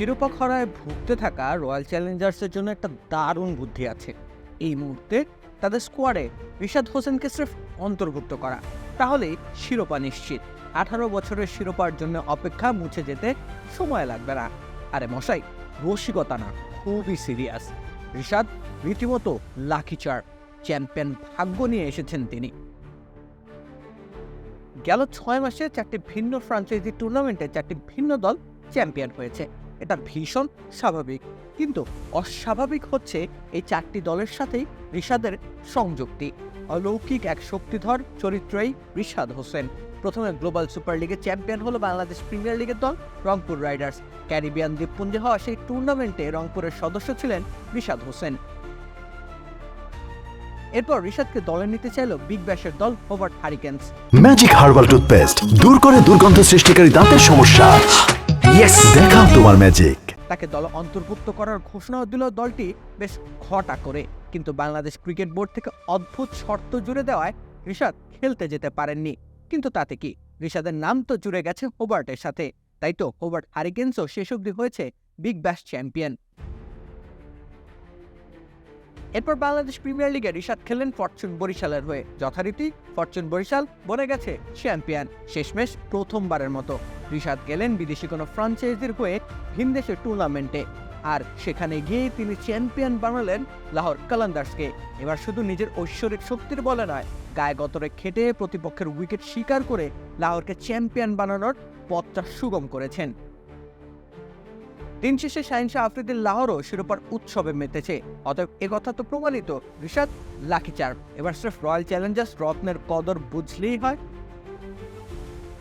শিরোপা খরায় ভুগতে থাকা রয়্যাল চ্যালেঞ্জার্সের জন্য একটা দারুণ বুদ্ধি আছে। এই মুহূর্তে তাদের স্কোয়াডে রিশাদ হোসেনকে স্রেফ অন্তর্ভুক্ত করা। তাহলে শিরোপা নিশ্চিত। আঠারো বছরের শিরোপার জন্য অপেক্ষা মুছে যেতে সময় লাগবে না। আরে মশাই, রসিকতা না, খুবই সিরিয়াস রিশাদ রীতিমতো লাকি চার চ্যাম্পিয়ন ভাগ্য নিয়ে এসেছেন তিনি। গেল ছয় মাসে চারটি ভিন্ন ফ্রাঞ্চাইজি টুর্নামেন্টে চারটি ভিন্ন দল চ্যাম্পিয়ন হয়েছে। এটা ভীষণ স্বাভাবিক। কিন্তু অস্বাভাবিক হচ্ছে এই চারটি দলের সাথেই রিশাদের সংযুক্তি। অলৌকিক এক শক্তিধর চরিত্রই রিশাদ হোসেন। প্রথমে গ্লোবাল সুপার লিগে চ্যাম্পিয়ন হলো বাংলাদেশ প্রিমিয়ার লিগের দল রংপুর রাইডার্স। ক্যারিবিয়ান দ্বীপপুঞ্জে হওয়া সেই টুর্নামেন্টে রংপুরের সদস্য ছিলেন রিশাদ হোসেন। এরপর রিশাদকে দলে নিতে চাইল বিগ ব্যাশের দল Hobart Hurricanes. Magic herbal toothpaste দূর করে দুর্গন্ধ সৃষ্টিকারী দাঁতের সমস্যা। ইয়েস দেখাও তোমার ম্যাজিক তাকে দলে অন্তর্ভুক্ত করার ঘোষণাও দিল দলটি বেশ ঘটা করে। কিন্তু বাংলাদেশ ক্রিকেট বোর্ড থেকে অদ্ভুত শর্ত জুড়ে দেওয়ায় রিশাদ খেলতে যেতে পারেননি। কিন্তু তাতে কি? রিশাদের নাম তো জুড়ে গেছে হোবার্টের সাথে। তাই তো হোবার্ট হারিকেন্সও শেষ অবধি হয়েছে বিগ ব্যাশ চ্যাম্পিয়ন। এরপর বাংলাদেশ প্রিমিয়ার লিগে রিশাদ খেলেন ফরচুন বরিশালের হয়ে। যথারীতি ফরচুন বরিশাল বনে গেছে চ্যাম্পিয়ন। শেষমেশ প্রথমবারের মতো। রিশাদ গেলেন বিদেশি কোনো ফ্রাঞ্চাইজির হয়ে ভিনদেশের টুর্নামেন্টে আর সেখানে গিয়ে তিনি চ্যাম্পিয়ন বানালেন লাহোর কালান্দার্সকে। এবার শুধু নিজের ঐশ্বরিক শক্তির বলে নয় গায়ে গতরে খেটে প্রতিপক্ষের উইকেট শিকার করে লাহোরকে চ্যাম্পিয়ন বানানোর পথটা সুগম করেছেন। দিন শেষে শাহিনশাহ আফ্রিদির লাহোরও শিরোপার উৎসবে মেতেছে। অতএব একথা তো প্রমাণিত ঋষাদ লাকি এবার স্রেফ রয়্যাল চ্যালেঞ্জার্স রত্নের কদর বুঝলেই হয়।